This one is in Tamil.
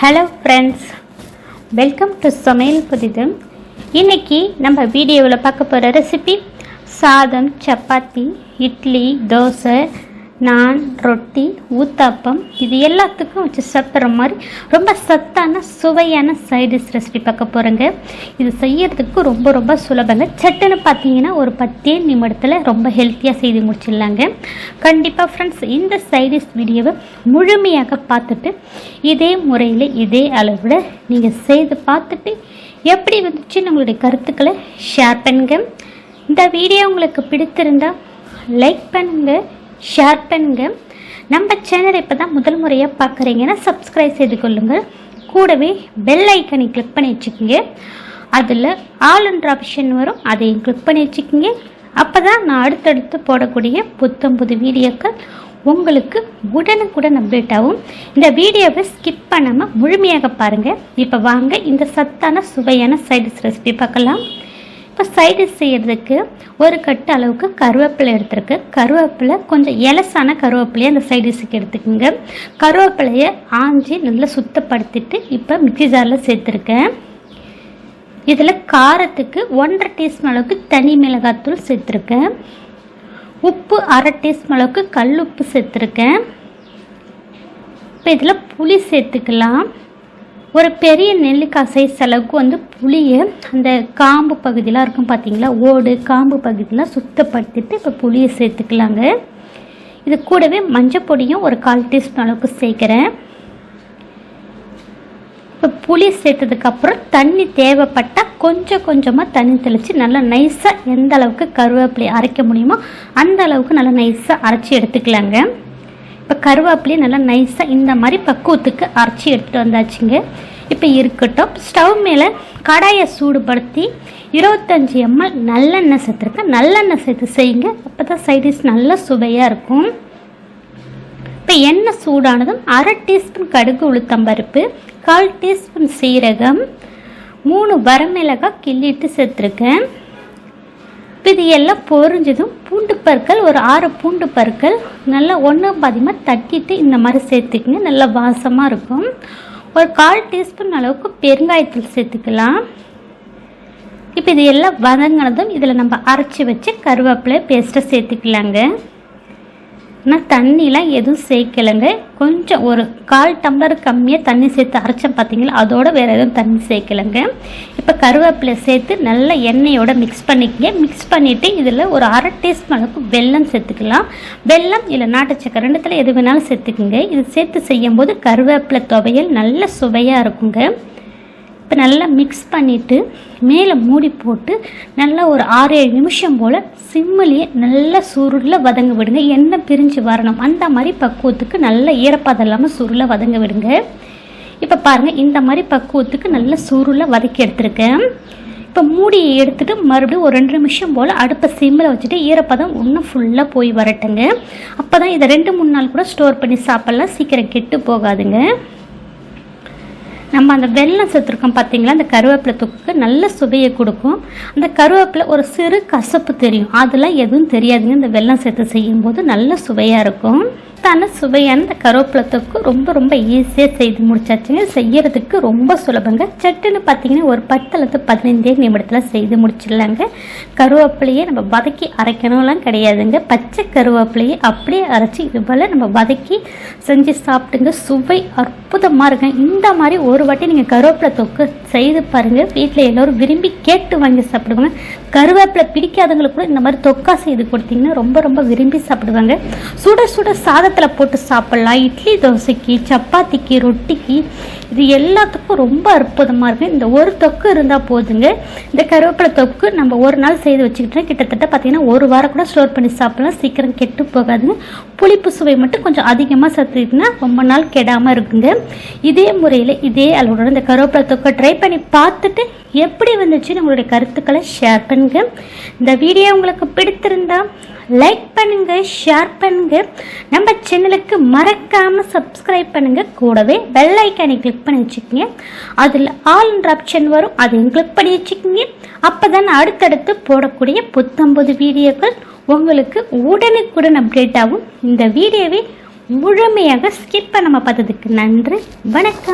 ஹலோ ஃப்ரெண்ட்ஸ் வெல்கம் டு சமையல் புதிது இன்னைக்கு நம்ம வீடியோவில் பார்க்க போகிற ரெசிபி சாதம் சப்பாத்தி இட்லி தோசை நான் ரொட்டி ஊத்தாப்பம் இது எல்லாத்துக்கும் வச்சு சாப்பிட்ற மாதிரி ரொம்ப சத்தான சுவையான சைடிஷ் ரெசிபி பார்க்க போகிறேங்க இது செய்யறதுக்கு ரொம்ப ரொம்ப சுலபங்க. சட்டுன்னு பார்த்தீங்கன்னா ஒரு பத்தே நிமிடத்தில் ரொம்ப ஹெல்த்தியாக செய்து முடிச்சிடலாங்க. கண்டிப்பாக ஃப்ரெண்ட்ஸ் இந்த சைடிஷ் வீடியோவை முழுமையாக பார்த்துட்டு இதே முறையில் இதே அளவில் நீங்கள் செய்து பார்த்துட்டு எப்படி வந்துச்சு உங்களுடைய கருத்துக்களை ஷேர் பண்ணுங்க. இந்த வீடியோ உங்களுக்கு பிடித்திருந்தால் லைக் பண்ணுங்கள் ஷேர் பண்ணுங்க. நம்ம சேனலை இப்போ தான் முதல் முறையாக பார்க்குறீங்கன்னா சப்ஸ்கிரைப் செய்து கொள்ளுங்கள். கூடவே பெல் ஐக்கனை கிளிக் பண்ணி வச்சுக்கோங்க. அதில் ஆளுன்ற ஆப்ஷன் வரும். அதையும் கிளிக் பண்ணி வச்சுக்கோங்க. அப்போ தான் நான் அடுத்தடுத்து போடக்கூடிய புத்தம் புது வீடியோக்கள் உங்களுக்கு உடனுக்குடன் அப்டேட் ஆகும். இந்த வீடியோவை ஸ்கிப் பண்ணாமல் முழுமையாக பாருங்கள் இப்போ வாங்க இந்த சத்தான சுவையான சைடிஷ் ரெசிபி பார்க்கலாம். இப்போ சைடிஷ் செய்கிறதுக்கு ஒரு கட்டு அளவுக்கு கருவேப்பிலை எடுத்துருக்கு. கருவேப்பிலை கொஞ்சம் எலசான கருவேப்பிலையை அந்த சைடிஷுக்கு எடுத்துக்கோங்க. கருவேப்பிலையை ஆஞ்சி நல்லா சுத்தப்படுத்திட்டு இப்போ மிக்சி ஜாரில் சேர்த்துருக்கேன். இதில் காரத்துக்கு ஒன்றரை டீஸ்பூன் அளவுக்கு தனி மிளகாத்தூள் சேர்த்துருக்கேன். உப்பு அரை டீஸ்பூன் அளவுக்கு கல் உப்பு சேர்த்துருக்கேன். இப்போ இதில் புளி சேர்த்துக்கலாம். ஒரு பெரிய நெல்லிக்காய் சைஸ் அளவுக்கு வந்து புளியை அந்த காம்பு பகுதியெலாம் இருக்கும் பார்த்தீங்களா ஓடு காம்பு பகுதியெலாம் சுத்தப்படுத்திட்டு இப்போ புளியை சேர்த்துக்கலாங்க. இது கூடவே மஞ்சள் பொடியும் ஒரு கால் டீஸ்பூன் அளவுக்கு சேர்க்குறேன். இப்போ புளி சேர்த்ததுக்கப்புறம் தண்ணி தேவைப்பட்டால் கொஞ்சம் கொஞ்சமாக தண்ணி தெளித்து நல்லா நைஸாக எந்த அளவுக்கு கருவேப்பிலை அரைக்க முடியுமோ அந்த அளவுக்கு நல்லா நைஸாக அரைச்சி எடுத்துக்கலாங்க. இப்போ கருவேப்பிலையை நல்லா நைஸாக இந்த மாதிரி பக்குவத்துக்கு அரைச்சி எடுத்துகிட்டு வந்தாச்சுங்க. இப்போ இருக்கட்டும் ஸ்டவ் மேலே கடாயை சூடுபடுத்தி இருபத்தஞ்சி எம்எல் நல்லெண்ணெய் சேர்த்துருக்கேன் நல்லெண்ணெய் சேர்த்து செய்யுங்க. அப்போ தான் சைடிஷ் நல்ல சுவையாக இருக்கும். இப்போ எண்ணெய் சூடானதும் அரை டீஸ்பூன் கடுகு உளுத்தம்பருப்பு கால் டீஸ்பூன் சீரகம் மூணு வரமிளகாய் கிள்ளிட்டு சேர்த்துருக்கேன். இப்போ இது எல்லாம் பொரிஞ்சதும் பூண்டு பற்கள் ஒரு ஆறு பூண்டு பற்கள் நல்லா ஒன்று பாதிமாக தட்டிட்டு இந்த மாதிரி சேர்த்துக்குங்க. நல்லா வாசமாக இருக்கும். ஒரு கால் டீஸ்பூன் அளவுக்கு பெருங்காயத்தூள் சேர்த்துக்கலாம். இப்போ இது எல்லாம் வதங்கினதும் இதில் நம்ம அரைச்சி வச்சு கருவேப்பிலை பேஸ்ட்டை சேர்த்துக்கலாங்க. ஆனால் தண்ணிலாம் எதுவும் சேர்க்கலைங்க. கொஞ்சம் ஒரு கால் டம்ளர் கம்மியாக தண்ணி சேர்த்து அரைச்சேன் பார்த்தீங்களா அதோட வேறு எதுவும் தண்ணி சேர்க்கலைங்க. இப்போ கருவேப்பிலை சேர்த்து நல்லா எண்ணெயோட மிக்ஸ் பண்ணிக்கங்க. மிக்ஸ் பண்ணிவிட்டு இதில் ஒரு அரை டீஸ்பூன் அளவுக்கு வெல்லம் சேர்த்துக்கலாம். வெல்லம் இல்லை நாட்டு சக்கரை ரெண்டுத்தில் எது வேணாலும் சேர்த்துக்குங்க. இது சேர்த்து செய்யும்போது கருவேப்பிலை துவையல் நல்ல சுவையாக இருக்குங்க. இப்போ நல்லா மிக்ஸ் பண்ணிவிட்டு மேலே மூடி போட்டு நல்லா ஒரு ஆறு ஏழு நிமிஷம் போல் சிம்மிலேயே நல்லா சுருளில் வதங்க விடுங்க. எண்ணெய் பிரிஞ்சு வரணும். அந்த மாதிரி பக்குவத்துக்கு நல்ல ஈரப்பதம் இல்லாமல் சுருளை வதங்க விடுங்க. இப்போ பாருங்கள் இந்த மாதிரி பக்குவத்துக்கு நல்ல சுருளில் வதக்கி எடுத்துருக்கேன். இப்போ மூடியை எடுத்துகிட்டு மறுபடியும் ஒரு ரெண்டு நிமிஷம் போல் அடுப்பை சிம்மில் வச்சுட்டு ஈரப்பதம் இன்னும் ஃபுல்லாக போய் வரட்டுங்க. அப்போ தான் இதை ரெண்டு மூணு நாள் கூட ஸ்டோர் பண்ணி சாப்பிட்லாம். சீக்கிரம் கெட்டு போகாதுங்க. நம்ம அந்த வெள்ளம் சேர்த்துருக்கோம் பார்த்தீங்களா அந்த கருவேப்பிலை தொக்குக்கு நல்ல சுவையை கொடுக்கும். அந்த கருவேப்பிலை ஒரு சிறு கசப்பு தெரியும். அதெல்லாம் எதுவும் தெரியாதுங்க. இந்த வெள்ளம் சேர்த்து செய்யும்போது நல்ல சுவையாக இருக்கும். சத்தான சுவையான இந்த கருவேப்பிலை தொக்கு ரொம்ப ரொம்ப ஈஸியாக செய்து முடிச்சாச்சுங்க. செய்யறதுக்கு ரொம்ப சுலபங்க. சட்டுன்னு பார்த்தீங்கன்னா ஒரு பத்துலேருந்து பதினைந்தே நிமிடத்தில் செய்து முடிச்சிடலாங்க. கருவேப்பிலையே நம்ம வதக்கி அரைக்கணும்லாம் கிடையாதுங்க. பச்சை கருவேப்பிலையை அப்படியே அரைச்சி இது போல் நம்ம வதக்கி செஞ்சு சாப்பிட்டுங்க சுவை அற்புதமாக இருக்குங்க. இந்த மாதிரி ஒரு வாட்டி நீங்கள் கருவேப்பிலை தொக்கு செய்து பாருங்கள் வீட்டில் எல்லோரும் விரும்பி கேட்டு வாங்கி சாப்பிடுவாங்க. கருவேப்பிலை பிடிக்காதவங்களுக்கு கூட இந்த மாதிரி தொக்கா செய்து கொடுத்தீங்கன்னா ரொம்ப ரொம்ப விரும்பி சாப்பிடுவாங்க. சுட சுட சாதத்தில் போட்டு சாப்பிட்லாம். இட்லி தோசைக்கு சப்பாத்திக்கு ரொட்டிக்கு இது எல்லாத்துக்கும் ரொம்ப அற்புதமாக இருக்குது இந்த ஒரு தொக்கு இருந்தால் போதுங்க. இந்த கருவேப்பிலை தொக்கு நம்ம ஒரு நாள் செய்து வச்சுக்கிட்டோம் கிட்டத்தட்ட பார்த்தீங்கன்னா ஒரு வாரம் கூட ஸ்டோர் பண்ணி சாப்பிட்லாம். சீக்கிரம் கெட்டு போகாதுங்க. புளிப்பு சுவை மட்டும் கொஞ்சம் அதிகமாக சேர்த்துக்கிட்டிங்கன்னா ரொம்ப நாள் கெடாமல் இருக்குங்க. இதே முறையில் இதே அளவுடன் இந்த கருவேப்பிலை தொக்கை ட்ரை பண்ணி பார்த்துட்டு எப்படி வந்துச்சுன்னு உங்களுடைய கருத்துக்களை ஷேர் பண்ணுங்க. இந்த வீடியோ உங்களுக்கு பிடித்திருந்தா லைக் பண்ணுங்க ஷேர் பண்ணுங்க. நம்ம சேனலுக்கு மறக்காம சப்ஸ்கிரைப் பண்ணுங்க. கூடவே பெல் ஐக்கானை கிளிக் பண்ணி வச்சுக்கோங்க. அதில் ஆல் ஆப்ஷன் வரும். அதையும் கிளிக் பண்ணி வச்சுக்கோங்க. அப்போ தான் அடுத்தடுத்து போடக்கூடிய புத்தம்பது வீடியோக்கள் உங்களுக்கு உடனுக்குடன் அப்டேட் ஆகும். இந்த வீடியோவை முழுமையாக ஸ்கிப் பண்ணாமல் பார்த்ததுக்கு நன்றி. வணக்கம்.